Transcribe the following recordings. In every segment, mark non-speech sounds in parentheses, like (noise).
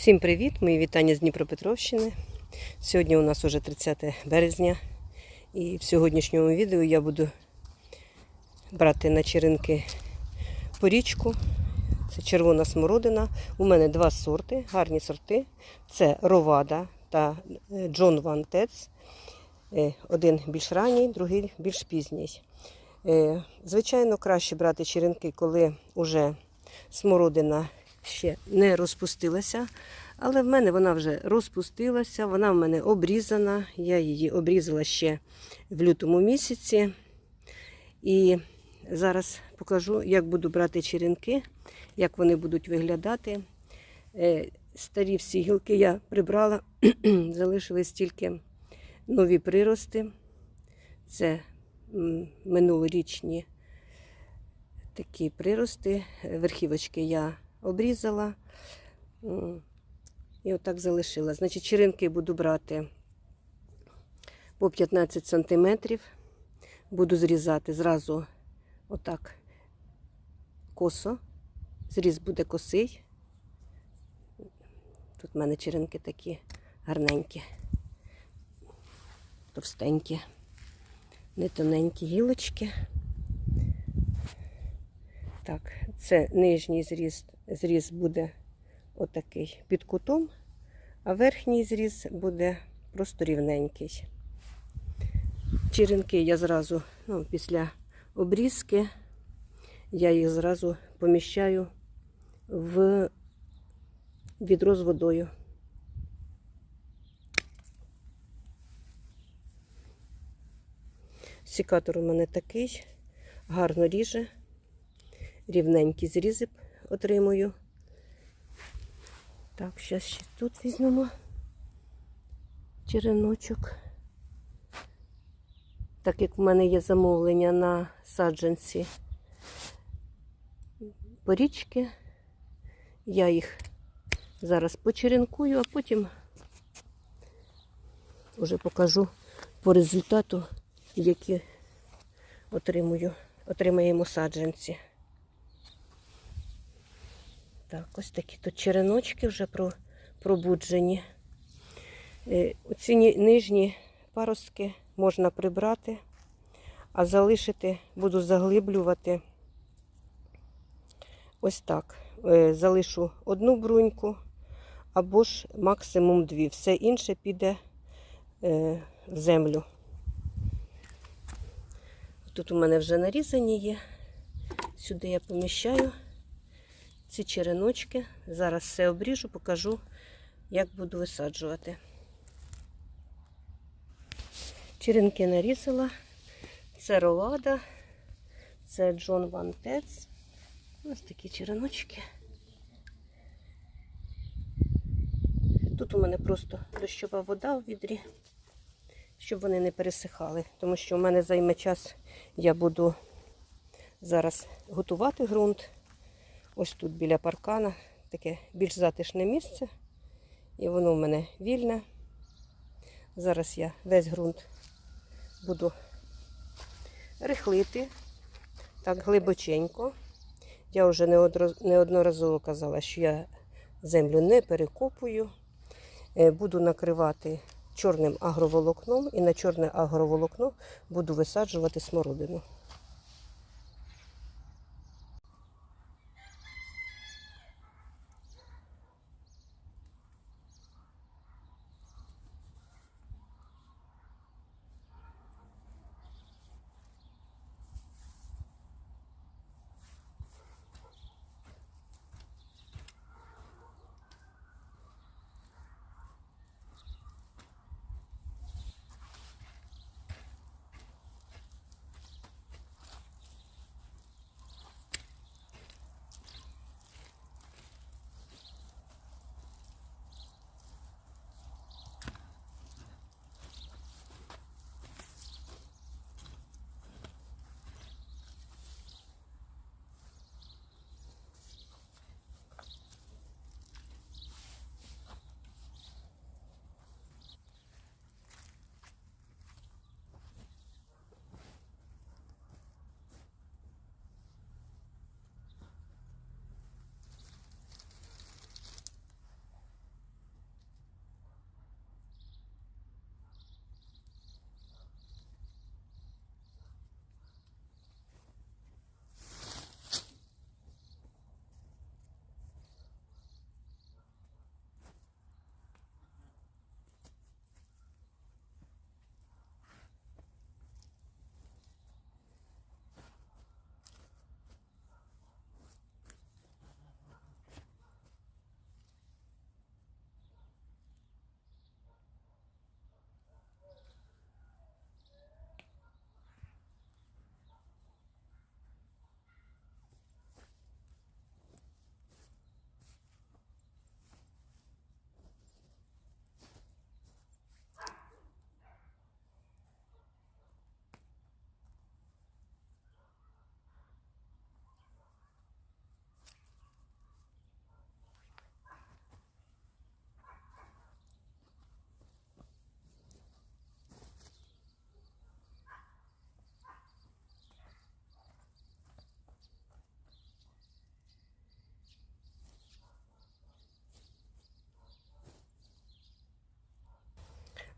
Всім привіт! Мої вітання з Дніпропетровщини. Сьогодні у нас уже 30 березня. І в сьогоднішньому відео я буду брати на черенки порічку. Це червона смородина. У мене два сорти, гарні сорти. Це Ровада та е, Джон Ван Тец. Е, Один більш ранній, другий більш пізній. Е, Звичайно, краще брати черенки, коли вже смородина ще не розпустилася. Але в мене вона вже розпустилася, вона в мене обрізана. Я її обрізала ще в лютому місяці. І зараз покажу, як буду брати черенки, як вони будуть виглядати. Е, Старі всі гілки я прибрала, (clears throat) залишились тільки нові прирости. Це минулорічні такі прирости. Верхівочки я обрізала. І отак залишила. Значить, черенки буду брати по 15 сантиметрів. Буду зрізати зразу отак косо. Зріз буде косий. Тут в мене черенки такі гарненькі, товстенькі, не тоненькі гілочки. Так, це нижній зріз, зріз буде отакий під кутом, а верхній зріз буде просто рівненький. Черенки я зразу, ну, після обрізки, я їх зразу поміщаю в відро з водою. Сікатор у мене такий, гарно ріже, рівненькі зрізи отримую. Так, зараз ще тут візьмемо череночок. Так як в мене є замовлення на саджанці порічки, я їх зараз почеренкую, а потім вже покажу по результату, які отримую, отримаємо саджанці. Так, ось такі тут череночки вже про- пробуджені. Е, Оці ні- нижні паростки можна прибрати, а залишити буду заглиблювати ось так. Е, Залишу одну бруньку або ж максимум дві. Все інше піде е, в землю. Тут у мене вже нарізані є. Сюди я поміщаю ці череночки. Зараз все обріжу, покажу, як буду висаджувати. Черенки нарізала. Це Ровада, це Джон Ван Тец. Ось такі череночки. Тут у мене просто дощова вода у відрі, щоб вони не пересихали, тому що у мене займе час, я буду зараз готувати ґрунт. Ось тут біля паркана таке більш затишне місце. І воно в мене вільне. Зараз я весь ґрунт буду рихлити так глибоченько. Я вже неодноразово казала, що я землю не перекопую. Е, Буду накривати чорним агроволокном і на чорне агроволокно буду висаджувати смородину.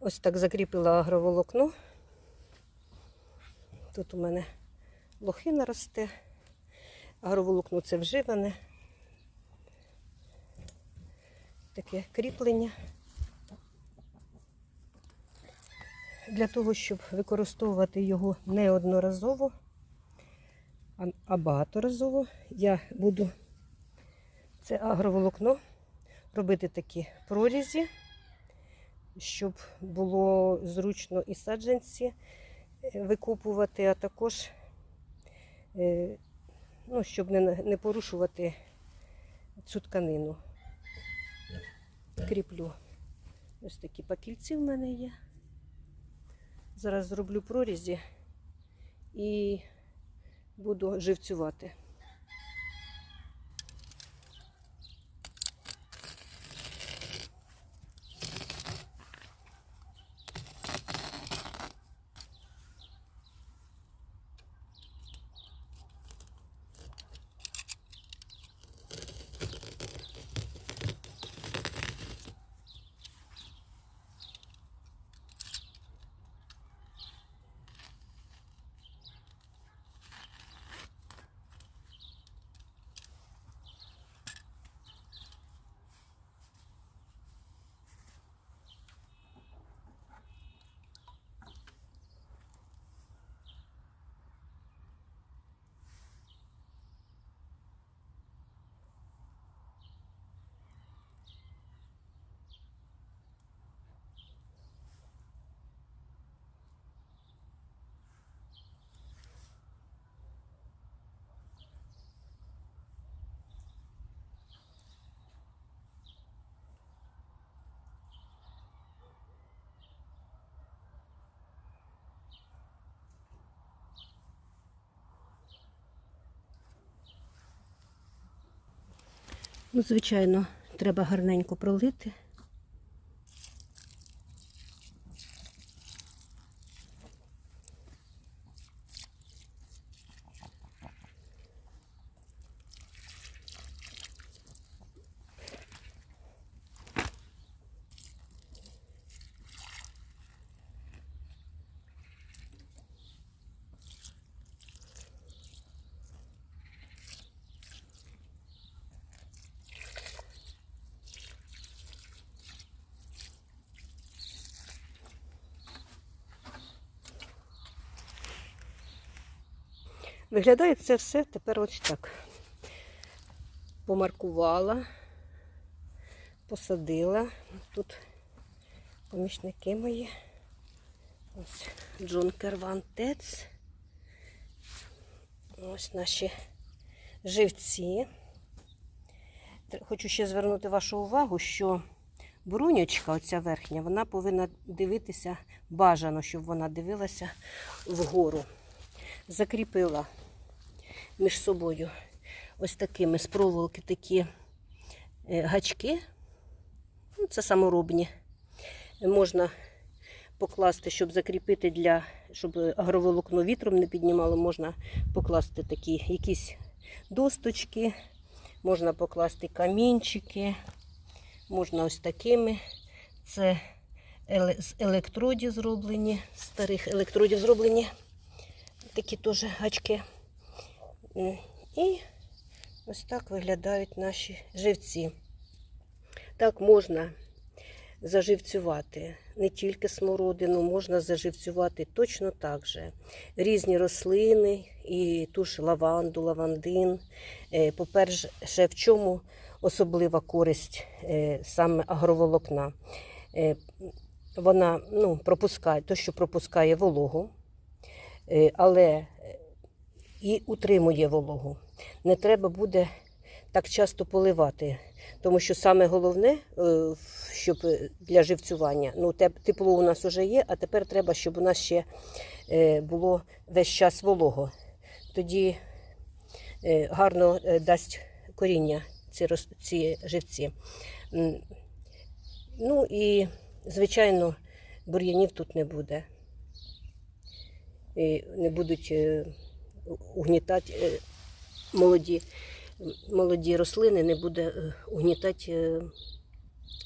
Ось так закріпила агроволокно. Тут у мене лохина росте. Агроволокно це вживане. Таке кріплення. Для того, щоб використовувати його не одноразово, а- багаторазово, я буду це агроволокно робити такі прорізі, щоб було зручно і саджанці е, викопувати, а також е, ну, щоб не, не порушувати цю тканину. Кріплю. Ось такі пакільці в мене є. Зараз зроблю прорізі і буду живцювати. Ну, звичайно, треба гарненько пролити. Виглядає це все тепер ось так. Помаркувала, посадила. Тут помічники мої. Ось Джон Кервантець. Ось наші живці. Хочу ще звернути вашу увагу, що бруньочка, оця верхня, вона повинна дивитися бажано, щоб вона дивилася вгору закріпила між собою ось такими з проволоки такі е, гачки. Ну, Це саморобні. Можна покласти, щоб закріпити для, щоб агроволокно вітром не піднімало, можна покласти такі якісь досточки, можна покласти камінчики, можна ось такими. Це з електродів зроблені, старих електродів зроблені такі теж гачки. М, І ось так виглядають наші живці. Так можна заживцювати не тільки смородину, можна заживцювати точно так же. Різні рослини, і ту ж лаванду, лавандин. Е, По-перше, в чому особлива користь е, саме агроволокна? Е, Вона ну, пропускає, то, що пропускає вологу, е, але е, і утримує вологу. Не треба буде так часто поливати, тому що саме головне, е, щоб для живцювання, ну тепло у нас вже є, а тепер треба, щоб у нас ще е, було весь час волого. Тоді е, гарно дасть коріння ці, ці живці. Ну і, звичайно, бур'янів тут не буде. І не будуть угнітати е, молоді, молоді рослини, не буде е, угнітати е,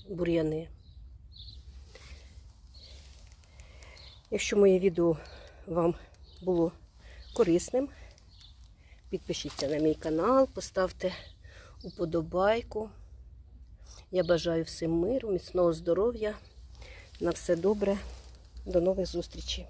бур'яни. Якщо моє відео вам було корисним, підпишіться на мій канал, поставте уподобайку. Я бажаю всім миру, міцного здоров'я. На все добре. До нових зустрічей.